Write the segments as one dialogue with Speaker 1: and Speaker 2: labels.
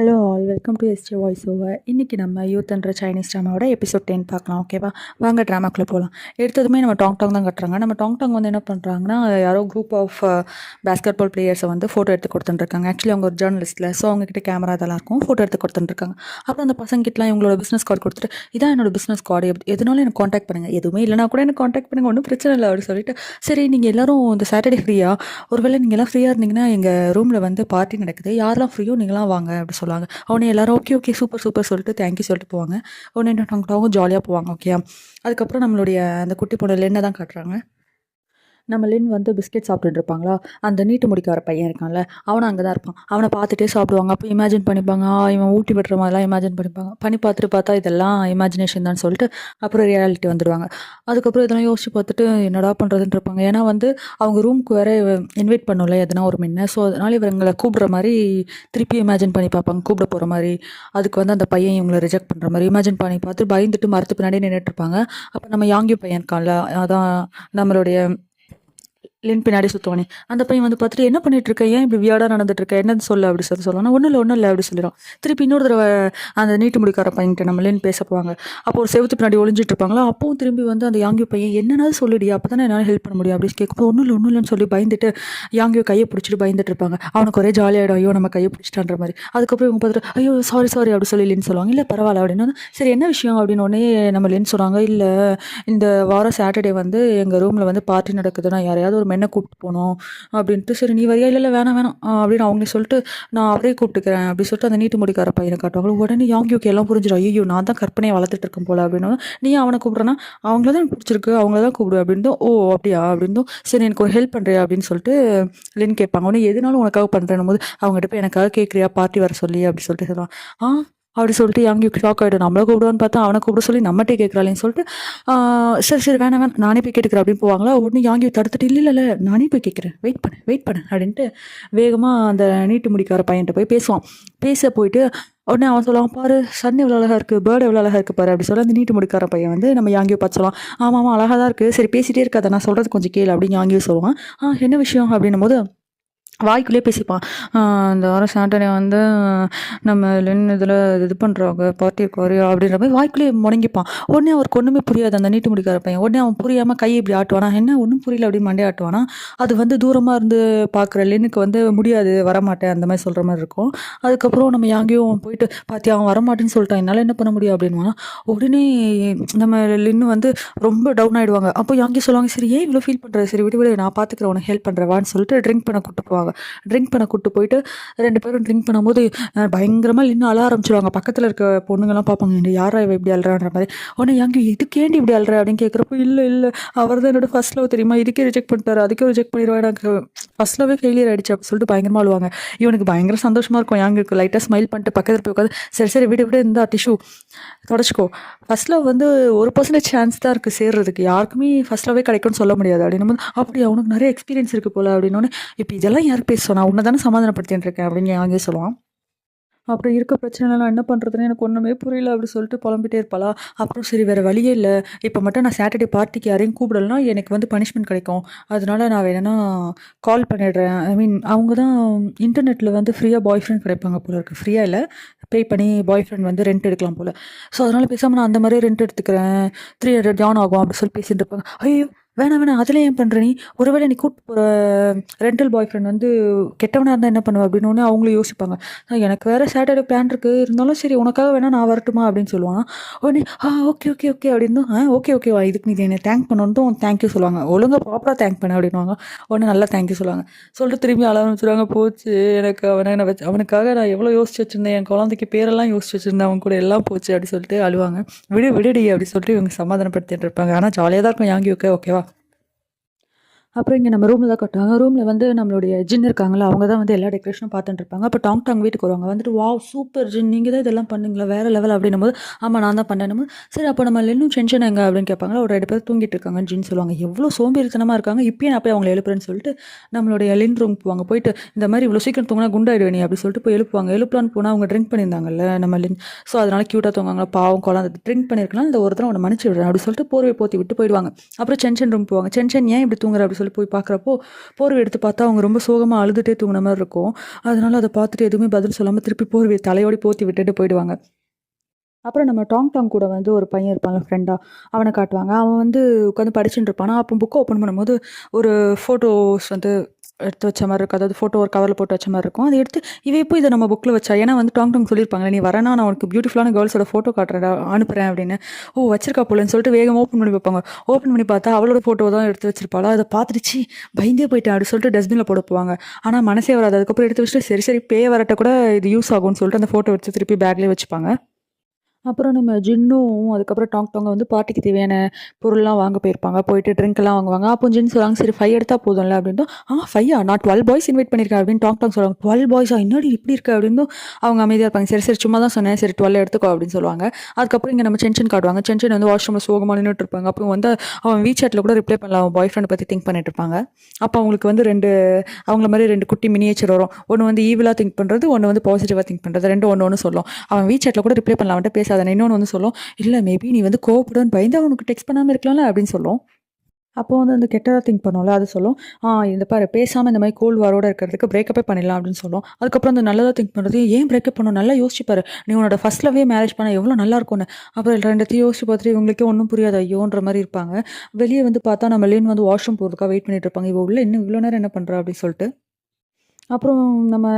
Speaker 1: Hello all welcome to ST voice over இன்றைக்கி நம்ம யூத்ன்ற சைனீஸ் ட்ராமாவோட எபிசோட் டென் பார்க்கலாம் ஓகேவா வாங்க ட்ராமாக்குள்ளே போகலாம் எடுத்ததுமே நம்ம டாங் டாங் தான் கட்டுறாங்க. நம்ம டாங் டாங் வந்து என்ன பண்ணுறாங்கன்னா யாரோ குரூப் ஆஃப் பேஸ்கெட் பால் பிளேயர்ஸை வந்து ஃபோட்டோ எடுத்து கொடுத்துட்டுருக்காங்க. ஆக்சுவலி அவங்க ஒரு ஜேர்னலிஸ்ட்டில் ஸோ அவங்ககிட்ட கேமரா இதெல்லாம் இருக்கும். ஃபோட்டோ எடுத்து கொடுத்துட்டுருக்காங்க. அப்புறம் அந்த பசங்கிட்டலாம் இவங்களோட பிஸ்னஸ் கார்டு கொடுத்துட்டு இதான் என்னோட பிஸ்னஸ் கார்டு எதுனாலும் எனக்கு காண்டாக்ட் பண்ணுங்கள் எதுவுமே இல்லைனா கூட எனக்கு காண்டாக்ட் பண்ணுங்கள் ஒன்றும் பிரச்சனை இல்லை அப்படின்னு சொல்லிட்டு சரி நீங்கள் எல்லோரும் இந்த சாட்டர்டே ஃப்ரீயாக ஒருவேளை நீங்கள் எல்லாம் ஃப்ரீயாக இருந்தீங்கன்னா எங்கள் ரூமில் வந்து பார்ட்டி நடக்குது. யாரெல்லாம் ஃப்ரீயோ நீங்களாம் வாங்க அப்படி சொல்லுவாங்க. அவனை எல்லாரும் ஓகே ஓகே சூப்பர் சூப்பர் சொல்லிட்டு தேங்க்யூ சொல்லிட்டு போவாங்க. உடனே என்ன அவங்க ஜாலியாக போவாங்க ஓகே அதுக்கப்புறம் நம்மளுடைய அந்த குட்டி பொண்ணுல என்ன தான் காட்டுறாங்க? நம்ம லின் வந்து பிஸ்கெட் சாப்பிட்டுட்டு இருப்பாங்களா அந்த நீட்டு முடிக்கார பையன் இருக்கான்ல அவனை அங்கே தான் இருப்பான். அவனை பார்த்துட்டே சாப்பிடுவாங்க. அப்போ இமேஜின் பண்ணிப்பாங்க இவன் ஊட்டி விடுற மாதிரிலாம் இமேஜின் பண்ணிப்பாங்க. பண்ணி பார்த்துட்டு பார்த்தா இதெல்லாம் இமேஜினேஷன் தான் சொல்லிட்டு அப்புறம் ரியாலிட்டி வந்துடுவாங்க அதுக்கப்புறம் இதெல்லாம் யோசிச்சு பார்த்துட்டு என்னடா பண்ணுறதுன்னு இருப்பாங்க. ஏன்னா வந்து அவங்க ரூமுக்கு வேற இன்வைட் பண்ணல எதனா ஒரு முன்ன. ஸோ அதனால் இவங்களை கூப்பிட்ற மாதிரி திருப்பி இமேஜின் பண்ணி பார்ப்பாங்க கூப்பிட போகிற மாதிரி. அதுக்கு வந்து அந்த பையன் இவங்களை ரிஜெக்ட் பண்ணுற மாதிரி. இமேஜின் பண்ணி பார்த்து பயந்துட்டு மரத்து பின்னாடி நின்றுட்டு இருப்பாங்க. அப்போ நம்ம யாங்கி பையன் இருக்கான்ல அதான் நம்மளுடைய லின் பின்னாடி சுற்றுவானே அந்த பையன் வந்து பார்த்துட்டு என்ன பண்ணிட்டு இருக்க ஏன் இப்படி வியாடாக நடந்துட்டு இருக்க என்னன்னு சொல்லு அப்படி சொல்லி சொல்லணும் ஒன்றும் இல்லை ஒன்றும் இல்லை அப்படி சொல்லிடும் திருப்பி இன்னொரு தடவை அந்த நீட்டு முடிக்கார பையன்கிட்ட நம்ம லின் பேச போவாங்க. அப்போ ஒரு செவத்து பின்னாடி ஒளிஞ்சிட்டு இருப்பாங்களா அப்பவும் திரும்பி வந்து அந்த யாங்கியோ பையன் என்னன்னாலும் சொல்லிடியா அப்போ தானே என்னால் ஹெல்ப் பண்ண முடியும் அப்படின்னு கேட்கும்போது ஒன்றும் இல்லை ஒன்றும் இல்லைன்னு சொல்லி பயந்துட்டு யாங்கியோ கையை பிடிச்சிட்டு பயந்துட்டு இருப்பாங்க அவனுக்கு ஒரே ஜாலியாகிடும் ஐயோ நம்ம கையை பிடிச்சிட்டான்ற மாதிரி. அதுக்கப்புறம் இவங்க பார்த்துட்டு ஐயோ சாரி சாரி அப்படி சொல்லி லின் சொல்லுவாங்க. இல்லை பரவாயில்ல அப்படின்னு சரி என்ன விஷயம்? அப்படின்னு உடனே நம்ம லின் சொல்கிறாங்க இல்லை இந்த வாரம் சாட்டர்டே வந்து எங்கள் ரூமில் வந்து பார்ட்டி நடக்குதுன்னா யாரையாவது ஒரு நம்ம என்ன கூப்பிட்டு போகணும் அப்படின்ட்டு சரி நீ வரியா? இல்லை இல்லை வேணாம் வேணாம். அப்படின்னு அவங்களே சொல்லிட்டு நான் அவரே கூப்பிட்டுக்கிறேன். அப்படின்னு சொல்லிட்டு அந்த நீட்டு முடிக்கார பையனை காட்டுவாங்க உடனே யாங்கியோக்கு எல்லாம் புரிஞ்சிடும். ஐயோ நான் தான் கற்பனையை வளர்த்துட்டு இருக்கேன் போல. அப்படின்னு. நீ அவனை கூப்பிட்றனா? அவங்கள தான் பிடிச்சிருக்கு. அவங்கள தான் கூப்பிடு அப்படின்னு ஓ அப்படியா? அப்படின்னு சரி எனக்கு ஒரு ஹெல்ப் பண்ணுறியா அப்படின்னு சொல்லிட்டு லின் கேட்பாங்க. உடனே எதுனாலும் உனக்காக பண்ணுறேன் போது அவங்ககிட்ட போய் எனக்காக கேட்குறியா? பார்ட்டி வர சொல்லி அப்படின்னு சொல்லிட்டு சொல்லுவான். ஆ அப்படி சொல்லிட்டு யாங்கி ஷாக் ஆகிடும் நம்மளை கூப்பிடுவான்னு பார்த்தா அவனை கூப்பிட சொல்லி நம்மகிட்டே கேட்குறாளேன்னு சொல்லிட்டு சரி சரி வேணாம் வேணாம் நானே போய் கேட்டுக்கிறேன் அப்படின்னு போவாங்களா? உடனே யாங்கி தடுத்துட்டு இல்லை இல்லை நானே போய் கேட்குறேன் வெயிட் பண்ணு வெயிட் பண்ணு அப்படின்ட்டு வேகமாக அந்த நீட்டு முடிக்கார பையன்கிட்ட போய் பேசுவான். பேச போயிட்டு உடனே அவன் சொல்லுவான் பாரு சன் எவ்வளோ அழகாக இருக்குது பேர்டு எவ்வளோ அழகாக இருக்குது பாரு அப்படி சொல்லி அந்த நீட்டு முடிக்கார பையன் வந்து நம்ம யாங்கியோ பார்த்து சொல்லலாம் ஆமாம் ஆமாம் அழகாக தான் இருக்குது சரி பேசிகிட்டே இருக்காத நான் சொல்கிறது கொஞ்சம் கேளு அப்படின்னு யாங்கியோ சொல்லுவான். ஆ என்ன விஷயம்? அப்படின்னும் போது வாய்க்குள்ளே பேசிப்பான். இந்த வாரம் சாட்டர்டே வந்து நம்ம லென் இதில் இது பண்ணுறாங்க பார்ட்டி குறையா அப்படின்ற மாதிரி வாய்க்குள்ளேயே முடங்கிப்பான். உடனே அவருக்கு ஒன்றுமே புரியாது அந்த நீட்டு முடிக்கார பையன். உடனே அவன் புரியாமல் கையை இப்படி ஆட்டுவானா? என்ன ஒன்றும் புரியல அப்படின்னு மண்டே ஆட்டுவானா? அது வந்து தூரமாக இருந்து பார்க்குற லென்னுக்கு வந்து முடியாது வரமாட்டேன் அந்த மாதிரி சொல்கிற மாதிரி இருக்கும். அதுக்கப்புறம் நம்ம யாங்கேயும் போயிட்டு பார்த்தியா அவன் வரமாட்டேன்னு சொல்லிட்டான் என்னால் என்ன பண்ண முடியும் அப்படின்வானா உடனே நம்ம லின்னு வந்து ரொம்ப டவுன் ஆகிடுவாங்க அப்போ எங்கேயும் சொல்லுவாங்க சரி ஏன் இவ்வளோ ஃபீல் பண்ணுற சரி விடு விடு நான் பார்த்துக்கிறேன் உனக்கு ஹெல்ப் பண்ணுறவான்னு சொல்லிட்டு ட்ரிங்க் பண்ண கூட்டு போவாங்க. ட்ரிங்க் பண்ண கூட்டு போயிட்டு ரெண்டு பேரும் ட்ரிங்க் பண்ணும்போது பயங்கரமாக இன்னும் அழ ஆரம்பிச்சிருவாங்க. பக்கத்தில் இருக்க பொண்ணுங்கெல்லாம் பார்ப்பாங்க "இந்த யாரா இவ இப்படி அழுறான்ற மாதிரி? உடனே யாங்கி இதுக்கேண்டி இப்படி அழுற? அப்படின்னு கேட்குறப்போ இல்லை இல்லை. அவர் தான் என்னோடய ஃபர்ஸ்ட் லவ் தெரியுமா? இதுக்கே ரிஜெக்ட் பண்ணிட்டாரு. அதுக்கே ரிஜெக்ட் பண்ணிடுவேன் எனக்கு ஃபர்ஸ்ட் லவ்வே ஃபெயிலியர் ஆகிடுச்சு அப்படின்னு சொல்லிட்டு பயங்கரமாக அழுவாங்க. இவனுக்கு பயங்கர சந்தோஷமாக இருக்கும். யாங்கிக்கு லைட்டாக ஸ்மைல் பண்ணிட்டு பக்கத்தில் போய் உட்காந்து சரி சரி விட விட இருந்தா டிஷ்யூ தொடச்சிக்கோ. ஃபர்ஸ்ட் லவ் வந்து ஒரு பர்சன்டேஜ் சான்ஸ் தான் இருக்குது சேர்றதுக்கு. யாருக்குமே ஃபர்ஸ்ட் லவ்வே கிடைக்கும்னு சொல்ல முடியாது. அப்படின்னும் போது அவனுக்கு நிறைய எக்ஸ்பீரியன்ஸ் இருக்குது போல். அப்படின்னு இப்போ இதெல்லாம் யார் யாருக்கு பேசும் நான் உன்னை தானே சமாதானப்படுத்தின்னு இருக்கேன் அப்படின்னு யாங்கே சொல்லுவான். அப்புறம் இருக்க பிரச்சனைலாம் என்ன பண்ணுறதுன்னு எனக்கு ஒன்றுமே புரியல. அப்படி சொல்லிட்டு புலம்பிட்டே இருப்பாளா? அப்புறம் சரி வேறு வழியே இல்லை. இப்போ மட்டும் நான் சாட்டர்டே பார்ட்டிக்கு யாரையும் கூப்பிடலனா எனக்கு வந்து பனிஷ்மெண்ட் கிடைக்கும். அதனால நான் வேணும்னா கால் பண்ணிடுறேன். ஐ மீன் அவங்க தான் இன்டர்நெட்டில் வந்து ஃப்ரீயாக பாய் ஃப்ரெண்ட் கிடைப்பாங்க போல இருக்கு. ஃப்ரீயாக இல்லை. பே பண்ணி பாய் ஃப்ரெண்ட் வந்து ரெண்ட் எடுக்கலாம் போல். ஸோ அதனால் பேசாமல் நான் அந்த மாதிரி ரெண்ட் எடுத்துக்கிறேன். த்ரீ ஹண்ட்ரட் ஜான் ஆகும் அப்படி சொல்லி பேசிட்டு இருப்பாங்க. ஐயோ வேணாம் வேணாம் அதில் ஏன் பண்ணுற நீ? ஒருவேளை நீ கூப்பிட்டு போகிற ரெண்டல் பாய் ஃப்ரெண்ட் வந்து கெட்டவனாக இருந்தால் என்ன பண்ணுவ? அப்படின்னு உடனே அவங்களும் யோசிப்பாங்க. எனக்கு வேறு சாட்டர்டே பிளான் இருக்குது இருந்தாலும் சரி உனக்காக வேணால் நான் வரட்டுமா? அப்படின்னு சொல்லுவான். உடனே ஆ ஓகே ஓகே ஓகே அப்படின்னு ஆ ஓகே ஓகேவா இதுக்கு நீ என்னை தேங்க் பண்ணணும் தேங்க்யூ சொல்லுவாங்க. ஒழுங்காக ப்ராப்பராக தேங்க் பண்ண அப்படின்வாங்க உடனே நல்லா தேங்க்யூ சொல்லுவாங்க. சொல்லிட்டு திரும்பி அழ ஆரம்பிச்சிடுவாங்க போச்சு எனக்கு அவனை நான் வச்சு அவனுக்காக நான் எவ்வளோ யோசிச்சு வச்சிருந்தேன். என் குழந்தைக்கு பேரெல்லாம் யோசிச்சு வச்சுருந்தேன். அவன் கூட எல்லாம் போச்சு அப்படி சொல்லிட்டு அழுவாங்க. விடு விடுடி அப்படி சொல்லிட்டு இவங்க சமாதானப்படுத்திட்டு இருப்பாங்க. ஆனால் ஜாலியாக தான் இருக்கும். யாங்கி ஓகே ஓகேவா? அப்புறம் இங்கே நம்ம ரூமில் தான் கட்டுவாங்க. ரூமில் வந்து நம்மளுடைய ஜின் இருக்காங்களா அவங்க தான் வந்து எல்லா டெக்கரேஷனும் பார்த்துட்டு இருப்பாங்க. அப்போ டாங் டாங் வீட்டுக்கு வருவாங்க. வந்துட்டு வா சூப்பர் ஜின். நீங்கள் தான் இதெல்லாம் பண்ணுங்களா? வேறு லெவல் அப்படின்னும் போது ஆமாம் நான் தான் பண்ணணும் சரி அப்போ நம்ம இன்னும் டென்ஷன் எங்கே? அப்படின்னு கேட்பாங்களா? ஒரு ரெண்டு பேர் தூங்கிட்டு இருக்காங்கன்னு ஜின் சொல்லுவாங்க. எவ்வளோ சோம்பேறித்தனமாக இருக்காங்க. இப்போயே நான் போய் அவங்களை எழுப்புறேன்னு சொல்லிட்டு நம்மளுடைய லின் ரூம் போவாங்க. போயிட்டு இந்த மாதிரி இவ்வளோ சீக்கிரம் தூங்கினா குண்டாயிடுவே நீ அப்படி சொல்லிட்டு போய் எழுப்புவாங்க. எழுப்பலான்னு போனால் அவங்க ட்ரிங்க் பண்ணியிருந்தாங்கல்ல நம்ம லின் ஸோ அதனால க்யூட்டாக தூங்குவாங்க பாவம் குழந்தை. ட்ரிங்க் பண்ணியிருக்கலாம். இந்த ஒருத்தர் அவனை மன்னிச்சு விடுறேன். அப்படின்னு சொல்லிட்டு போர்வை போத்தி விட்டு போயிடுவாங்க. அப்புறம் சென்ஷன் ரூம் போவாங்க. சென்ஷன் ஏன் இப்படி தூங்குற? அப்படி சொல்லி போய் பார்க்குறப்போ போர்வை எடுத்து பார்த்தா அவங்க ரொம்ப சோகமாக அழுதுகிட்டே தூங்கின மாதிரி இருக்கும். அதனால அதை பார்த்துட்டு எதுவுமே பதில் சொல்லாமல் திருப்பி போர்வை தலையோடி போத்தி விட்டுட்டு போயிடுவாங்க. அப்புறம் நம்ம டாங் டாங் கூட வந்து ஒரு பையன் இருப்பான்ல ஃப்ரெண்டாக அவனை காட்டுவாங்க. அவன் வந்து உட்காந்து படிச்சுட்டு இருப்பான். அப்போ புக்கை ஓப்பன் பண்ணும்போது ஒரு ஃபோட்டோஸ் வந்து எடுத்து வச்ச மாதிரி இருக்கும். அதாவது ஃபோட்டோ ஒரு கவரில் போட்டு வச்ச மாதிரி இருக்கும். அதை எடுத்து இவ இப்போ இதை நம்ம புக்கில் வச்சா? ஏன்னா வந்து டாங் டாங் சொல்லியிருப்பாங்க நீ வரேன்னா நான் உனக்கு பியூட்டிஃபுல்லான கேர்ள்ஸோட ஃபோட்டோ காட்டுறேன் அனுப்புகிறேன் அப்படின்னு. ஓ வச்சிருக்கா போலன்னு சொல்லிட்டு வேகம் ஓப்பன் பண்ணி வைப்பாங்க. ஓப்பன் பண்ணி பார்த்தா அவளோட ஃபோட்டோ தான் எடுத்து வச்சிருப்பாளா? அதை பார்த்துருச்சு பயந்தே போயிட்டேன் அப்படி சொல்லிட்டு டஸ்ட்பினில் போட போவாங்க. ஆனால் மனசே வராது. அதுக்கப்புறம் எடுத்து வச்சுட்டு சரி சரி பே வரட்ட கூட இது யூஸ் ஆகும்னு சொல்லிட்டு அந்த ஃபோட்டோ எடுத்து திருப்பி பேக்லேயே வச்சுப்பாங்க. அப்புறம் நம்ம ஜின்னும் அதுக்கப்புறம் டாங் டாங்க வந்து பார்ட்டிக்கு தேவையான பொருள்லாம் வாங்க போயிருப்பாங்க. போயிட்டு ட்ரிங்க்லாம் வாங்குவாங்க. அப்போ ஜின் சொல்லுவாங்க சரி ஃபைவ் எடுத்தால் போதும்ல அப்படின்ட்டு ஆ ஃபையா நான் டுவெல் பாய்ஸ் இன்வைட் பண்ணியிருக்கேன் அப்படின்னு டாங் டாங் சொல்லுவாங்க. டுவெல் பாய்ஸா என்னடி இப்படி இருக்கு? அப்படின்னு அவங்க அமைதியாக இருப்பாங்க. சரி சரி சும்மா தான் சொன்னேன். சரி டுவெல் எடுத்துக்கோ அப்படின்னு சொல்லுவாங்க. அதுக்கப்புறம் இங்கே நம்ம சென்ஷன் காட்டுவாங்க. சென்ஷன் வந்து வாஷ்ரூமில் சோகமாக நின்றுட்டு இருப்பாங்க. அப்போ வந்து அவன் வீச்சாட்டில் கூட ரிப்ளை பண்ணல. அவன் பாய் ஃப்ரெண்டை பற்றி திங்க் பண்ணிட்டு இருப்பாங்க. அப்போ அவங்களுக்கு வந்து ரெண்டு அவங்கள மாதிரி ரெண்டு குட்டி மினியேச்சர் வரும். ஒன்று வந்து ஈவிலாக திங்க் பண்ணுறது ஒன்று வந்து பாசிட்டிவாக திங்க் பண்ணுறது ரெண்டு ஒன்று ஒன்று சொல்லும். அவன் வீச்சாட்டில் கூட ரிப்ளை பண்ணலாம் அவன்கிட்ட பேசாத இன்னொன்று வந்து சொல்லும். இல்லை மேபி நீ வந்து கோவப்படுன்னு பயந்து அவனுக்கு டெக்ஸ்ட் பண்ணாமல் இருக்கலாம்ல அப்படின்னு சொல்லும். அப்போ வந்து அந்த கெட்டதாக திங்க் பண்ணோம்ல அது சொல்லும். ஆ இந்த பாரு பேசாமல் இந்த மாதிரி கோல்டு வாரோட இருக்கிறதுக்கு பிரேக்கப்பே பண்ணிடலாம் அப்படின்னு சொல்லும். அதுக்கப்புறம் அந்த நல்லதாக திங்க் பண்ணுறது ஏன் பிரேக்கப் பண்ணணும்? நல்லா யோசிச்சுப்பாரு நீ உன்னோட ஃபர்ஸ்ட் லவ்வே மேரேஜ் பண்ண எவ்வளோ நல்லா இருக்கும்னு. அப்புறம் ரெண்டத்தையும் யோசிச்சு பார்த்துட்டு இவங்களுக்கே ஒன்றும் புரியாது ஐயோன்ற மாதிரி இருப்பாங்க. வெளியே வந்து பார்த்தா நம்ம லேன் வந்து வாஷ்ரூம் போகிறதுக்காக வெயிட் பண்ணிட்டு இருப்பாங்க. இவ உள்ள இன்னும் இவ்வளோ நேரம் என்ன பண்ணுறா அப்படின்னு சொல்லிட்டு. அப்புறம் நம்ம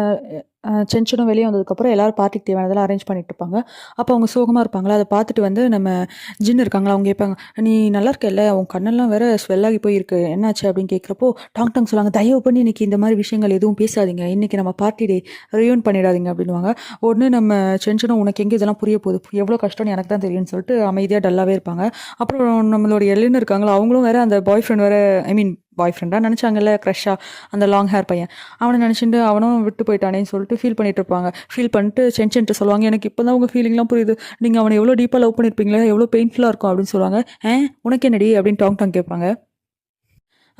Speaker 1: சென்ஷனும் வெளியே வந்ததுக்கப்புறம் எல்லோரும் பார்ட்டிக்கு தேவையானதெல்லாம் அரேஞ்ச் பண்ணிட்டு இருப்பாங்க. அப்போ அவங்க சோகமாக இருப்பாங்களா? அதை பார்த்துட்டு வந்து நம்ம ஜின் இருக்காங்களா? அவங்க கேட்பாங்க நீ நல்லா இருக்கல அவங்க கண்ணெல்லாம் வேற ஸ்வெல்லாகி போயிருக்கு. என்னாச்சு? அப்படின்னு கேட்குறப்போ டாங் டாங் சொல்லுவாங்க தயவு பண்ணி இன்னைக்கு இந்த மாதிரி விஷயங்கள் எதுவும் பேசாதீங்க. இன்னைக்கு நம்ம பார்ட்டி டே ரியூன் பண்ணிடாதீங்க அப்படின்வாங்க உடனே நம்ம சென்ஷனும் உனக்கு எங்கே இதெல்லாம் புரிய போகுது? எவ்வளோ கஷ்டம்னு எனக்கு தான் தெரியும்னு சொல்லிட்டு அமைதியாக டல்லாகவே இருப்பாங்க. அப்புறம் நம்மளோட எல்லுன்னு இருக்காங்களா? அவங்களும் வேறு அந்த பாய் ஃப்ரெண்ட் வேறு ஐ மீன் பாய் ஃப்ரெண்டாக நினச்சாங்கல்ல க்ரஷ்ஷாக அந்த லாங் ஹேர் பையன். அவனை நினச்சிட்டு அவனும் விட்டு போயிட்டானேன்னு சொல்லிட்டு ஃபீல் பண்ணிட்டு இருப்பாங்க. ஃபீல் பண்ணிட்டு சென்சென்ட்டு சொல்லுவாங்க எனக்கு இப்போ தான் உங்கள் ஃபீலிங்லாம் புரியுது. நீங்கள் அவனை எவ்வளோ டீப்பாக லவ் பண்ணியிருப்பீங்களா எவ்வளோ பெயின்ஃபுல்லாக இருக்கும் அப்படின்னு சொல்லுவாங்க. ஏன் உனக்கு என்னடி? அப்படின்னு டாங் டாங் கேட்பாங்க.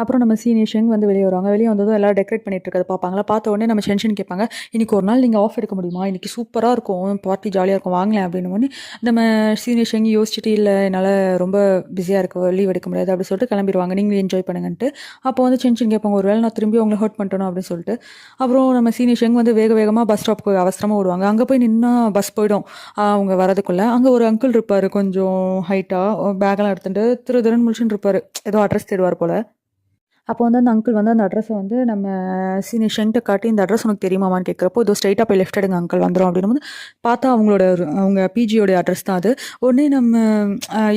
Speaker 1: அப்புறம் நம்ம சீனியர் ஷெங் வந்து வெளியே வருவாங்க. வெளியே வந்ததும் எல்லாரும் டெக்கரேட் பண்ணிட்டு இருக்கிறத பார்ப்பாங்களா? பார்த்த உடனே நம்ம ஷென்ஷன் கேட்பாங்க இன்னைக்கு ஒரு நாள் நீங்கள் ஆஃப் எடுக்க முடியுமா? இன்றைக்கி சூப்பராக இருக்கும். பார்ட்டி ஜாலியாக இருக்கும். வாங்கலாம் அப்படின்னு உடனே நம்ம சீனியர் ஷெங் யோசிச்சுட்டு இல்லை என்னால் ரொம்ப பிஸியாக இருக்கு. லீவ் எடுக்க முடியாது. அப்படி சொல்லிட்டு கிளம்பிடுவாங்க. நீங்கள் என்ஜாய் பண்ணுங்கன்ட்டு. அப்போ வந்து ஷென்ஷன் கேட்பாங்க ஒரு வேளை நான் திரும்பி அவங்களை ஹர்ட் பண்ணிட்டோம் அப்படின்னு சொல்லிட்டு. அப்புறம் நம்ம சீனியர் ஷெங் வந்து வேக வேகமாக பஸ் ஸ்டாப்புக்கு அவசரமாக விடுவாங்க அங்கே போய் நின்னா பஸ் போயிடும். அவங்க வரதுக்குள்ளே அங்கே ஒரு அங்கிள் இருப்பார் கொஞ்சம் ஹைட்டாக பேக்கெல்லாம் எடுத்துகிட்டு திரு திருன்னு முழிச்சுன்னு இருப்பார். ஏதோ அட்ரஸ் தேடுவார் போல். அப்போ வந்து அந்த அங்கிள் வந்து அந்த அட்ரஸை வந்து நம்ம சீனியர் ஷென்ட்டை காட்டி இந்த அட்ரஸ் உனக்கு தெரியுமான்னு கேட்குறப்போ இதோ ஸ்ட்ரைட்டாக போய் லெஃப்ட் எடுங்க அங்கிள் வந்துடும் அப்படின்னு வந்து பார்த்தா அவங்களோட அவங்க பிஜியோட அட்ரஸ் தான் அது. உடனே நம்ம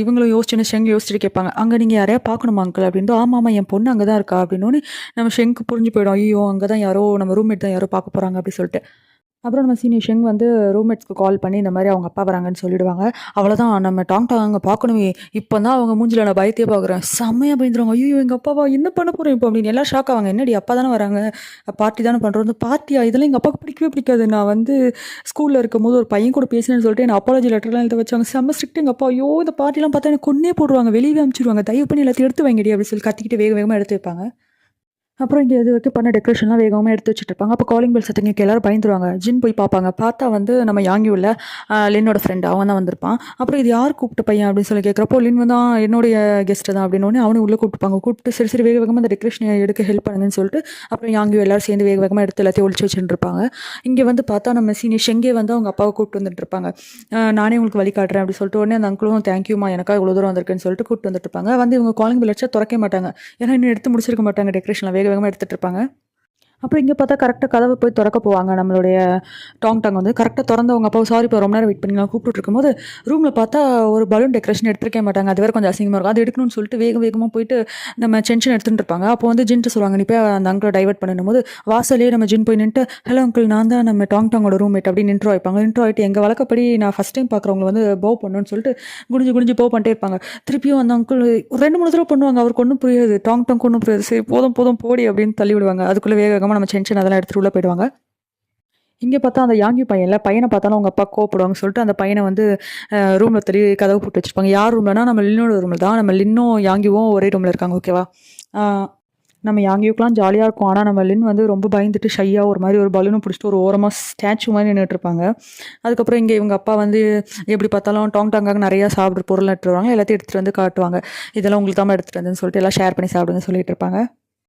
Speaker 1: இவங்களும் யோசிச்சுன்னு ஷெங்க் யோசிச்சுட்டு கேட்பாங்க அங்கே நீங்கள் யாரையா பார்க்கணுமா அங்கிள் அப்படின்னு ஆமாம் ஆமாம் என் பொண்ணு அங்கே தான் இருக்கா? அப்படின்னு நம்ம ஷெங்க் புரிஞ்சு போயிடும் ஐயோ அங்கே தான் யாரோ நம்ம ரூம்மேட் தான் யாரோ பார்க்க போகிறாங்க அப்படி சொல்லிட்டு. அப்புறம் நம்ம சீனியர் ஷெங் வந்து ரூம்மேட்ஸ்க்கு கால் பண்ணி இந்த மாதிரி அவங்க அப்பா வராங்கன்னு சொல்லிடுவாங்க. அவ்வளோதான் நம்ம டாங் டாங் அங்கே பார்க்கணுமே. இப்போ தான் அவங்க மூஞ்சில் நான் பயத்தையே பார்க்குறேன். செம்மையாக பயந்துருவாங்க. ஐயோ எங்கள் அப்பாவா என்ன பண்ண போகிறோம் இப்போ அப்படின்னு. எல்லாம் ஷாக் ஆவாங்க. என்னடி அப்பா தானே வராங்க. பார்ட்டி தானே பண்ணுறோம் வந்து பார்ட்டியா இதெல்லாம் எங்கள் அப்பாவுக்கு பிடிக்கவே பிடிக்காது. நான் வந்து ஸ்கூலில் இருக்கும்போது ஒரு பையன் கூட பேசினேன்னு சொல்லிட்டு என்ன அப்பாலஜி லெட்டர்லாம் எழுத வச்சாங்க. செம்ம ஸ்ட்ரிக்ட் எங்கள் அப்பா. ஐயோ இந்த பார்ட்டிலாம் பார்த்தா எனக்கு கொன்னே போடுவாங்க. வெளியே அனுப்பிச்சிடுவாங்க தயவு பண்ணி எல்லாத்தையும் எடுத்து வைங்கடி அப்படின்னு சொல்லி கத்திக்கிட்டு வேக வேகமாக எடுத்து வைப்பாங்க. அப்புறம் இங்கே இது வரைக்கும் பண்ண டெக்கரேஷன்லாம் வேகமாக எடுத்து வச்சுட்டு இருப்பாங்க அப்போ காலிங் பெல் சத்தங்க எல்லாரும் பயந்துருவாங்க. ஜின் போய் பார்ப்பாங்க. பார்த்தா வந்து நம்ம யாங்கி உள்ள லின்னோட ஃப்ரெண்ட் அவன் தான் வந்திருப்பான். அப்புறம் இது யார் கூப்பிட்ட பையன் அப்படின்னு சொல்லி கேட்குறப்போ லின் வந்து என்னுடைய கெஸ்ட்டு தான் அப்படின்னு உடனே அவனை உள்ளே கூப்பிட்டுப்பாங்க. கூப்பிட்டு சரி சரி வேக வேகமாக அந்த டெக்கரேஷன் எடுக்க ஹெல்ப் பண்ணுங்கன்னு சொல்லிட்டு அப்புறம் யாங்கி எல்லோரும் சேர்ந்து வேக வேகமாக எடுத்து எல்லாத்தையும் ஒழிச்சு வச்சுருப்பாங்க இங்கே வந்து பார்த்தா நம்ம சீனியர் ஷெங்கே வந்து அவங்க அப்பாவை கூப்பிட்டு வந்துட்டு இருப்பாங்க நானே உங்களுக்கு வழி காட்டுறேன் அப்படின்னு சொல்லிட்டு உடனே அந்த அங்கிளும் தேங்க்யூமா எனக்காக இவ்வளோ தூரம் வந்திருக்குன்னு சொல்லிட்டு கூப்பிட்டு வந்துட்டு இருப்பாங்க வந்து இவங்க காலிங் பெல் அடிச்சா திறக்க மாட்டாங்க. ஏன்னா இன்னும் எடுத்து முடிச்சிருக்க மாட்டாங்க டெக்கரேஷனில் வேக வேகமாக எடுத்துட்டு இருப்பாங்க. அப்புறம் இங்கே பார்த்தா கரெக்டாக கதவை போய் திறக்க போவாங்க. நம்மளுடைய டாங் டாங் வந்து கரெக்டாக திறந்தவங்க. அப்போ சாரி இப்போ ரொம்ப நேரம் வெயிட் பண்ணி கூப்பிட்டு இருக்கும்போது ரூமில் பார்த்தா ஒரு பலூன் டெக்கரேஷன் எடுத்துருக்க மாட்டாங்க. அது வேறு கொஞ்சம் அசிங்கமாக இருக்கும். அது எடுக்கணும்னு சொல்லிட்டு வேக வேகமாக போயிட்டு நம்ம சென்ஷன் எடுத்துகிட்டு இருப்பாங்க. அப்போ வந்து ஜின்ட்டு சொல்லுவாங்க நீ போய் அந்த அங்கிளை டைவர்ட் பண்ணணும் போது வாசலே நம்ம ஜின் போய் நின்று ஹலோ அங்கிள் நான் தான் நம்ம டாங் டாங்கோட ரூம்மேட் அப்படின்னு இன்ட்ரோ ஆயிப்பாங்க இன்ட்ரோ ஆகிட்டு எங்கள் வழக்கப்படி நான் ஃபஸ்ட் டைம் பார்க்குறவங்க வந்து போ பண்ணணும்னு சொல்லிட்டு குனிஞ்சு குனிஞ்சு போ பண்ணிட்டே இருப்பாங்க. திருப்பியும் அந்த அங்கிள் ஒரு ரெண்டு மூணு தடவை பண்ணுவாங்க. அவருக்கு ஒன்றும் புரியாது. டாங் டாங் ஒன்றும் புரியாது. சரி போதும் போதும் போடி அப்படின்னு தள்ளி விடுவாங்க. அதுக்குள்ளே வேக வேகமாக நம்ம டென்ஷன் அதெல்லாம் எடுத்துட்டு உள்ளே போயிடுவாங்க. இங்கே பார்த்தா அந்த யாங்கி பையன்ல பையனை பார்த்தாலும் அவங்க அப்பா கோப்படுவாங்க சொல்லிட்டு அந்த பையனை வந்து ரூமில் தள்ளி கதவு போட்டு வச்சுருப்பாங்க. யார் ரூம்லனா நம்ம லின்னோட ரூமில் தான். நம்ம லின்னும் யாங்கிவும் ஒரே ரூமில் இருக்காங்க ஓகேவா நம்ம யாங்கிவுக்கெலாம் ஜாலியாக இருக்கும். ஆனால் நம்ம லின் வந்து ரொம்ப பயந்துட்டு ஷையாக ஒரு மாதிரி ஒரு பலூனும் பிடிச்சிட்டு ஒரு ஓரமாக ஸ்டாச்சு மாதிரி நின்றுட்டு இருப்பாங்க. அதுக்கப்புறம் இங்கே இவங்க அப்பா வந்து எப்படி பார்த்தாலும் டாங் டாங்காக நிறையா சாப்பிட்ற பொருள் எடுத்துட்டு வருவாங்க. எல்லாத்தையும் எடுத்துகிட்டு வந்து காட்டுவாங்க. இதெல்லாம் உங்களுக்கு தான் எடுத்துகிட்டு வந்துன்னு சொல்லிட்டு எல்லாம் ஷேர் பண்ணி சாப்பிடுங்க சொல்லிட்டு இருப்பாங்க.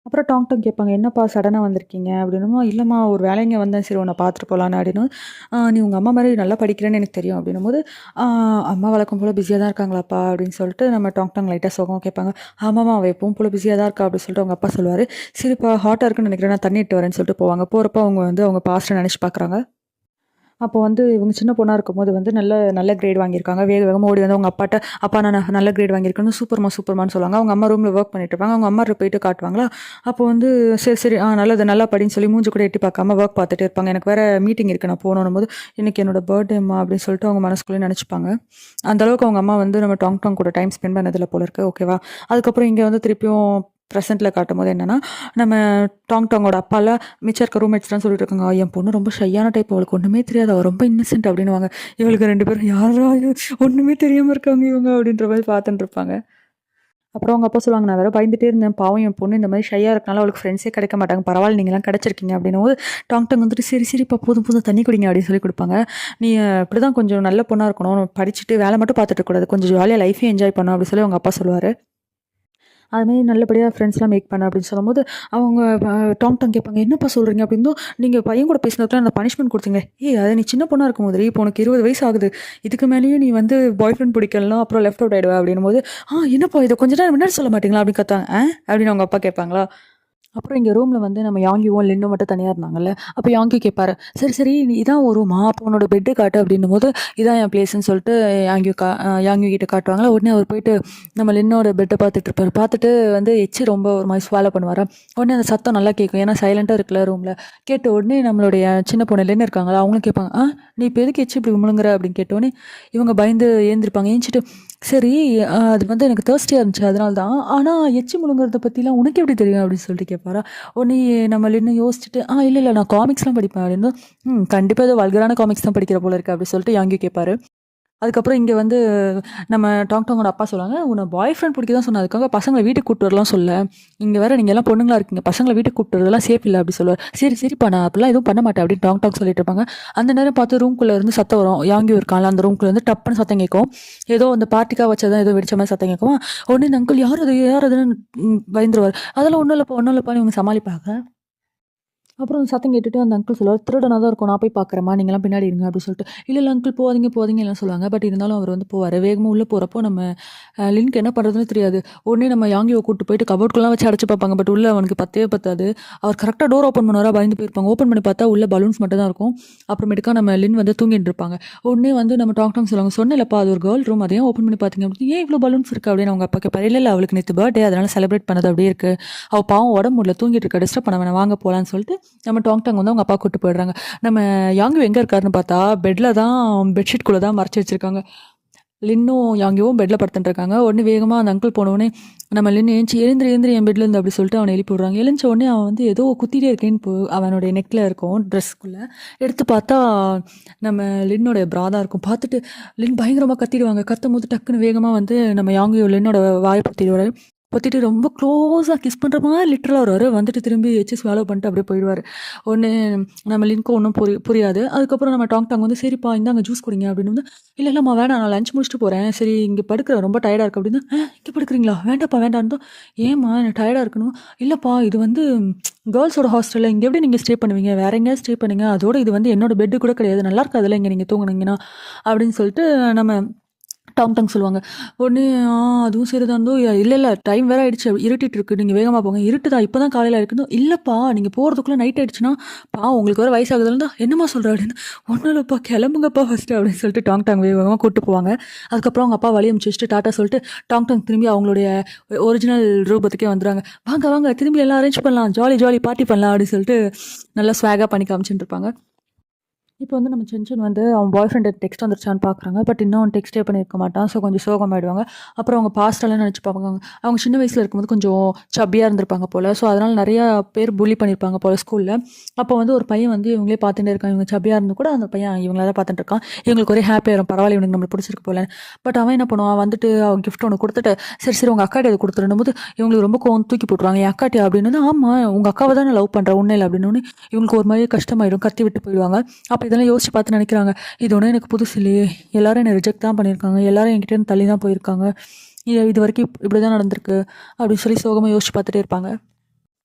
Speaker 1: அப்புறம் டாங் டாங் கேட்பாங்க என்னப்பா சடனாக வந்திருக்கீங்க? அப்படின்னுமோ இல்லைம்மா ஒரு வேலைங்க வந்தேன் சரி உன்னை பார்த்துட்டு போகலான்னு அப்படின்னு நீ உங்கள் அம்மா மாதிரி நல்லா படிக்கிறேன்னு எனக்கு தெரியும் அப்படின்னும் போது அம்மா வழக்கம் போல் பிஸியாக தான் இருக்காங்களாப்பா? அப்படின்னு சொல்லிட்டு நம்ம டாங் டாங் லைட்டாக சோகம் கேட்பாங்க ஆமாம்மா அவள் எப்பவும் போல் பிஸியாக தான் இருக்கா? அப்படின்னு சொல்லிட்டு அவங்க அப்பா சொல்லுவார் சரிப்பா ஹாட்டாக இருக்குன்னு நினைக்கிறேன் நான் தண்ணி இட்டு வரேன்னு சொல்லிட்டு போவாங்க போகிறப்ப அவங்க வந்து அவங்க பாஸ்ட்டை நினச்சி பார்க்குறாங்க. அப்போ வந்து இவங்க சின்ன பொண்ணாக இருக்கும்போது வந்து நல்ல நல்ல கிரேட் வாங்கியிருக்காங்க. வேக வேகமாக ஓடி வந்து அவங்க அப்பாட்ட அப்பா நான் நல்ல கிரேட் வாங்கியிருக்கேன்னு சூப்பர்மா சூப்பர்மான்னு சொல்லுவாங்க. அவங்க அம்மா ரூமில் ஒர்க் பண்ணிட்டு இருப்பாங்க. அவங்க அம்மா போயிட்டு காட்டுவாங்களா? அப்போ வந்து சரி சரி. ஆ நல்லது நல்லா படின்னு சொல்லி மூஞ்சி கூட எட்டி பார்க்காம ஒர்க் பார்த்துட்டே இருப்பாங்க. எனக்கு வேறு மீட்டிங் இருக்குது நான் போகணும் போது இன்னைக்கு என்னோட பர்த்டேம்மா அப்படின்னு சொல்லிட்டு அவங்க மனசுக்குள்ளே நினச்சிப்பாங்க. அந்தளவுக்கு அவங்க அம்மா வந்து நம்ம டாங் டாங் கூட டைம் ஸ்பெண்ட் பண்ணதில் போல இருக்கு. ஓகேவா அதுக்கப்புறம் இங்கே வந்து திருப்பியும் ப்ரெசென்ட்டில் காட்டும் போது என்னென்னா நம்ம டாங் டாங்கோட அப்பாவில் மிச்சம் இருக்க ரூம்மேட்ஸ்லாம் சொல்லிட்டு இருக்காங்க என் பொண்ணு ரொம்ப ஷையான டைப் அவளுக்கு ஒன்றுமே தெரியாது அவள் ரொம்ப இன்னசென்ட் அப்படின்னுவாங்க. இவளுக்கு ரெண்டு பேரும் யாரா ஒன்றுமே தெரியாமல் இருக்காங்க இவங்க அப்படின்ற மாதிரி பார்த்துட்டு இருப்பாங்க. அப்புறம் அவங்க அப்பா சொல்லுவாங்க நான் வேறு பயந்துட்டே இருந்தேன் பாவம் என் பொண்ணு இந்த மாதிரி ஷையாக இருக்கனால அவளுக்கு ஃப்ரெண்ட்ஸே கிடைக்க மாட்டாங்க பரவாயில்ல நீங்களாம் கிடச்சிருக்கீங்க அப்படின்னும் போது டாங் டாங் வந்துட்டு சரி சரிப்பா போதும் போதும் தண்ணி குடிங்க அப்படின்னு சொல்லி கொடுப்பாங்க. நீ இப்படி தான் கொஞ்சம் நல்ல பொண்ணாக இருக்கணும் படிச்சுட்டு வேலை மட்டும் பார்த்துட்டு கூடாது கொஞ்சம் ஜாலியாக லைஃபையும் என்ஜாய் பண்ணும் அப்படின்னு சொல்லி அவங்க அப்பா சொல்லுவார். அதுமாரி நல்லபடியாக ஃப்ரெண்ட்ஸ்லாம் மேக் பண்ண அப்படின்னு சொல்லும்போது அவங்க டாங் டாங் கேட்பாங்க என்னப்பா சொல்கிறீங்க அப்படின்னு நீங்கள் பையன் கூட பேசினதுக்குலாம் அந்த பனிஷ்மெண்ட் கொடுத்தீங்க ஏ அதை நீ சின்ன பொண்ணாக இருக்கும் போது இப்போ உனக்கு இருபது வயசு ஆகுது. இதுக்கு மேலேயும் நீ வந்து பாய் ஃப்ரெண்ட் பிடிக்கலாம் அப்புறம் லெஃப்ட் அவுட் ஆகிடுவா அப்படின்னும் போது ஆ என்னப்பா இதை? கொஞ்ச நேரம் முன்னாடி சொல்ல மாட்டீங்களா? அப்படின்னு கத்தாங்க ஆ? அப்படின்னு அவங்க அப்பா கேட்பாங்களா? அப்புறம் இங்கே ரூமில் வந்து நம்ம யாங்கியும் லின்னும் மட்டும் தனியாக இருந்தாங்கல்ல அப்போ யாங்கி கேட்பாரு சரி சரி நீ இதான் ஒரு ரூமா அப்போ உன்னோட பெட்டு காட்டு அப்படின்னும் போது இதான் என் பிளேஸ்ன்னு சொல்லிட்டு யாங்கி கா யாங்கி கிட்ட காட்டுவாங்களா உடனே அவர் போயிட்டு நம்ம லின்னோட பெட்டை பார்த்துட்டு இருப்பார். பார்த்துட்டு வந்து எச்சி ரொம்ப ஒரு மாதிரி ஸ்வாலோ பண்ணுவார். உடனே அந்த சத்தம் நல்லா கேட்கும் ஏன்னா சைலண்ட்டாக இருக்குல்ல ரூமில் கேட்ட உடனே நம்மளுடைய சின்ன பொண்ணு லின்னு இருக்காங்களா அவங்களும் கேட்பாங்க ஆ நீ இப்போ எதுக்கு எச்சி இப்படி முழுங்குற அப்படின்னு கேட்டோடனே இவங்க பயந்து ஏந்திருப்பாங்க. ஏஞ்சிட்டு சரி அது வந்து எனக்கு தேர்ஸ்டியாக இருந்துச்சு அதனால தான் ஆனால் எச்சி முழுங்குறத பற்றிலாம் உனக்கு எப்படி தெரியும் அப்படின்னு சொல்லிட்டு கேட்பாரா உடனே நம்ம இன்னும் யோசிச்சுட்டு ஆ இல்லை இல்லை நான் காமிக்ஸ்லாம் படிப்பேன். அப்படின்னு ம் கண்டிப்பாக ஏதோ வல்கரான காமிக்ஸ் தான் படிக்கிற போல இருக்கு அப்படின்னு சொல்லிட்டு யாங்கி கேட்பாரு அதுக்கப்புறம் இங்கே வந்து நம்ம டாங் டாங்கோட அப்பா சொல்லுவாங்க உன்னை பாய் ஃப்ரெண்ட் பிடிக்க தான் சொன்ன அதுக்காக பசங்களை வீட்டுக்கு கூப்பிட்டு வரலாம் சொல்ல. இங்கே வேற நீங்கள் எல்லாம் பொண்ணுங்களா இருக்கீங்க. பசங்களை வீட்டுக்கு கூப்பிட்டு வரதெல்லாம் சேஃப் இல்லை அப்படி சொல்லுவார். சரி சரிப்பா நான் அப்படிலாம் எதுவும் பண்ண மாட்டேன் அப்படின்னு டாங் டாங் சொல்லிட்டு இருப்பாங்க. அந்த நேரம் பார்த்து ரூம்குள்ளே இருந்து சத்தம் வரும். யாங்கி இருக்காங்களா அந்த ரூம்குள்ளே இருந்து டப்புன்னு சத்தம் கேட்கும். ஏதோ அந்த பார்ட்டிக்காக வச்சதான் ஏதோ வெடிச்ச மாதிரி சத்தம் கேட்கும்? உடனே இந்த அங்கிள் யார் அது? யார் அதுன்னு பயந்துருவார். அதெல்லாம் ஒன்றும் இல்லைப்பா ஒன்றும் இல்லைப்பான்னு இவங்க சமாளிப்பாங்க அப்புறம் சத்தம் கேட்டுட்டு அந்த அங்கிள் சொல்லுவார் திருடனாக தான் இருக்கும் நான் போய் பார்க்குறேம்மா நீங்களாம் பின்னாடி இருங்க அப்படின்னு சொல்லிட்டு. இல்லை இல்லை அங்கிள் போவாதீங்க போவாதீங்க எல்லாம் சொல்லுவாங்க. பட் இருந்தாலும் அவர் வந்து போவார். வேகமாக உள்ளே போகிறப்போ நம்ம லிங்க் லின்க்கு என்ன பண்ணுறதுன்னு தெரியாது. உடனே நம்ம யாங்கியோ கூட்டு போயிட்டு கபோர்ட்குலாம் வச்சு அடைச்சு பார்ப்பாங்க. பட் உள்ளே அவனுக்கு பத்தவே பத்தாது. அவர் கரெக்டாக டோர் ஓப்பன் பண்ணுவாரா பயந்து போயிருப்பாங்க. ஓப்பன் பண்ணி பார்த்தா உள்ள பலூன்ஸ் மட்டும் தான் இருக்கும். அப்புறமேட்டுக்கா நம்ம லின் வந்து தூங்கிட்டு இருப்பாங்க. உடனே வந்து நம்ம டாக் டாங் சொல்லுவாங்க. சொன்னேன்லப்பா அது ஒரு கேர்ள் ரூம் அதையும் ஓப்பன் பண்ணி பார்த்தீங்க. அப்படின்னு ஏன் இவ்வளோ பலூன்ஸ் இருக்குது அப்படின்னு அவங்க அப்பா கேட்பாரு இல்லை அவளுக்கு நேற்று பர்த்டே அதனால செலிப்ரேட் பண்ணது அப்படியே இருக்குது அவள் பாவம் உடம்பு முடியல தூங்கிட்டு இருக்க டிஸ்டர்ப் பண்ண வேணாம் வாங்க போகலான்னு சொல்லிட்டு நம்ம டாங் டாங் வந்து அவங்க அப்பா கூட்டு போயிடுறாங்க. நம்ம யாங்கு எங்கே இருக்காருன்னு பார்த்தா பெட்டில் தான் பெட்ஷீட்குள்ளே தான் மறைச்சி வச்சுருக்காங்க. லின்னும் யாங்கியும் பெட்டில் படுத்துட்டுருக்காங்க. உடனே வேகமாக அந்த அங்கிள் போனவுடனே நம்ம லின்னு ஏஞ்சி எழுந்திரி எழுந்திரி என் பெட்டில் இருந்து அப்படி சொல்லிட்டு அவனை எழுப்பி விடுறாங்க. எழுந்த உடனே அவன் வந்து ஏதோ குத்திட்டே இருக்கேன்னு போ அவனுடைய நெக்கில் இருக்கும் ட்ரெஸ்க்குள்ளே எடுத்து பார்த்தா நம்ம லின்னோட பிராதாக இருக்கும். பார்த்துட்டு லின் பயங்கரமாக கத்திடுவாங்க. கத்தும் போது டக்குன்னு வேகமாக வந்து நம்ம யாங்கியோ லின்னோட வாயை பொத்திடுவார் பற்றிட்டு ரொம்ப க்ளோஸாக கிஸ் பண்ணுற மாதிரி லிட்டரலாக வருவார் வந்துட்டு திரும்பி வச்சு ஸ்வாலோ பண்ணிட்டு அப்படியே போயிடுவார். ஒன்று நம்ம லின்க்கும் ஒன்றும் புரி புரியாது. அதுக்கப்புறம் நம்ம டாங் டாங் வந்து சரிப்பா இந்தாங்க ஜூஸ் குடிங்க அப்படின்னு வந்து இல்லை இல்லைம்மா வேணாம் நான் லஞ்ச் முடிச்சுட்டு போகிறேன் சரி இங்கே படுக்கிறேன் ரொம்ப டயர்டாக இருக்குது அப்படின்னு இங்கே படுக்கிறீங்களா? வேண்டாப்பா வேண்டான்னு ஏம்மா எனக்கு டயர்டாக இருக்கணும்? இல்லைப்பா இது வந்து கேர்ள்ஸோட ஹாஸ்டலில் இங்கே எப்படி நீங்கள் ஸ்டே பண்ணுவீங்க? வேற எங்கேயாவது ஸ்டே பண்ணுங்க. அதோட இது வந்து என்னோட பெட்டு கூட கிடையாது. நல்லா இருக்காதுல்ல இங்கே நீங்கள் தூங்குனீங்கன்னா அப்படின்னு சொல்லிட்டு நம்ம டாங் டாங் சொல்லுவாங்க. உடனே ஆ அதுவும் சரிதான் இருந்தோ இல்லை இல்லை டைம் வேற ஆயிடுச்சு. இருட்டிட்டு இருக்கு. நீங்கள் வேகமாக போங்க. இருட்டுதா? இப்போ தான் காலையில் இருக்குதோ? இல்லைப்பா நீங்கள் போகிறதுக்குள்ளே நைட் ஆயிடுச்சுன்னா பா உங்களுக்கு வேறு வயசாகுதுன்னா என்னம்மா சொல்கிற அப்படின்னு ஒன்றும் இல்லைப்பா கிளம்புங்கப்பா ஃபஸ்ட்டு அப்படின்னு சொல்லிட்டு டாங் டாங் வேகமாக கூப்பிட்டு போவாங்க. அதுக்கப்புறம் அவங்க அப்பா வழி அமிச்சிட்டு டாட்டா சொல்லிட்டு டாங் டாங் திரும்பி அவங்களுடைய ஒரிஜினல் ரூபத்துக்கே வந்துடுறாங்க. வாங்க வாங்க திரும்பி எல்லாம் அரேஞ்ச் பண்ணலாம். ஜாலி ஜாலி பார்ட்டி பண்ணலாம். அப்படின்னு சொல்லிட்டு நல்லா ஸ்வாகாக பண்ணி காமிச்சுட்டு இருப்பாங்க. இப்போ வந்து நம்ம சென்ஷன் வந்து அவன் பாய் ஃப்ரெண்டு டெக்ஸ்ட் வந்துருச்சான்னு பார்க்குறாங்க பட் இன்னும் அவன் டெக்ஸ்டே பண்ணியிருக்க மாட்டான். ஸோ கொஞ்சம் சோகம் ஆகிடுவாங்க அப்புறம் அவங்க பாஸ்டெல்லாம் நினச்சி பார்ப்பாங்க. அவங்க சின்ன வயசில் இருக்கும்போது கொஞ்சம் சப்பியாக இருந்திருப்பாங்க போல். ஸோ அதனால் நிறையா பேர் புள்ளி பண்ணியிருப்பாங்க போல் ஸ்கூலில் அப்போ வந்து ஒரு பையன் வந்து இவங்களே பார்த்துட்டே இருக்கான். இவங்க சப்பியாக இருந்து கூட அந்த பையன் இவங்களால தான் பார்த்துட்டு இருக்கான். இவங்களுக்கு ஒரே ஹாப்பியாக இருக்கும் பரவாயில்ல இவனுக்கு நம்மளுக்கு பிடிச்சிருக்கு போல. பட் அவன் என்ன பண்ணுவான்? வந்துட்டு அவன் கிஃப்ட் ஒன்று கொடுத்துட்டு சரி சரி உங்கள் அக்காட்டி அதை கொடுத்துருந்தும் போது இவங்களுக்கு ரொம்ப கோவம் தூக்கி போட்டுருவாங்க. என் அக்காட்டி அப்படின்னு ஆமாம் உங்கள் அக்காவை தான் நான் லவ் பண்ணுறேன் உண்மையில் அப்படின்னு. இவங்களுக்கு ஒரு மாதிரி கஷ்டமாயிடும். கத்தி விட்டு போயிடுவாங்க. அப்போ இதெல்லாம் யோசிச்சு பார்த்து நினைக்கிறாங்க. இது ஒன்றும் எனக்கு புதுசு இல்லையே. எல்லாரும் என்னை ரிஜெக்ட் தான் பண்ணியிருக்காங்க. எல்லாரும் என்கிட்ட தள்ளி தான் போயிருக்காங்க. இது இது வரைக்கும் இப்படி தான் நடந்திருக்கு அப்படின்னு சொல்லி சோகமாக யோசிச்சு பார்த்துட்டே இருப்பாங்க.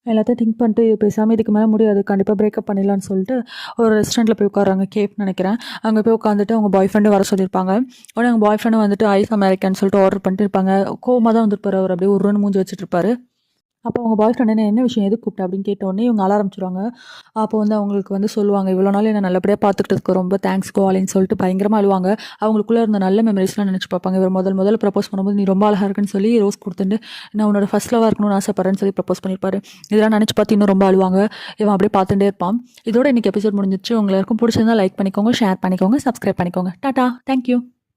Speaker 1: எல்லாத்தையும் திங்க் பண்ணிட்டு இது பேசாமல் இதுக்கு மேலே முடியாது. கண்டிப்பாக பிரேக்கப் பண்ணிடலான்னு சொல்லிட்டு ஒரு ரெஸ்டாரண்ட்டில் போய் உட்காராங்க கேப் நினைக்கிறேன். அங்கே போய் உட்காந்துட்டு அவங்க பாய் ஃப்ரெண்டு வர சொல்லியிருப்பாங்க. உடனே அவங்க பாய் ஃப்ரெண்டு வந்துட்டு ஐஸ் அமெரிக்கான்னு சொல்லிட்டு ஆர்டர் பண்ணிட்டு இருப்பாங்க. கோவமாக தான் வந்துருப்பார் அவர். அப்படியே ஒரு மூஞ்சி வச்சுட்டு இருப்பாரு. அப்போ அவங்க பாய் ஃப்ரெண்ட் என்ன என்ன விஷயம் எது கூப்பிட்டா அப்படின்னு கேட்டோடனே இவங்க அழ ஆரம்பிச்சிருவாங்க அப்போ வந்து அவங்களுக்கு வந்து சொல்லுவாங்க இவ்வளோ நாள் என்ன நல்லபடியாக பார்த்துக்கிட்டதுக்கு ரொம்ப தேங்க்ஸ் கோவாலின்னு சொல்லிட்டு பயங்கரமாக அழுவாங்க. அவங்களுக்குள்ளே இருந்த நல்ல மெமரிஸ்லாம் நினச்சி பார்ப்பாங்க. இவர் முதல் முதல்ல ப்ரப்போஸ் பண்ணும்போது நீ ரொம்ப அழகாக இருக்குன்னு சொல்லி ரோஸ் கொடுத்துட்டு நான் உன்னோட ஃபர்ஸ்ட் லவாக இருக்கணும்னு ஆசைப்பட்றேன்னு சொல்லி ப்ரப்போஸ் பண்ணியிருப்பாரு இதெல்லாம் நினச்சி பார்த்து இன்னும் ரொம்ப அழுவாங்க. இவன் அப்படியே பார்த்துட்டே இருப்பான். இதோட இன்னைக்கு எபிசோட் முடிஞ்சிச்சு உங்களுக்கு பிடிச்சிருந்தா லைக் பண்ணிக்கோங்க ஷேர் பண்ணிக்கோங்க சப்ஸ்கிரைப் பண்ணிக்கோங்க. Tata thank you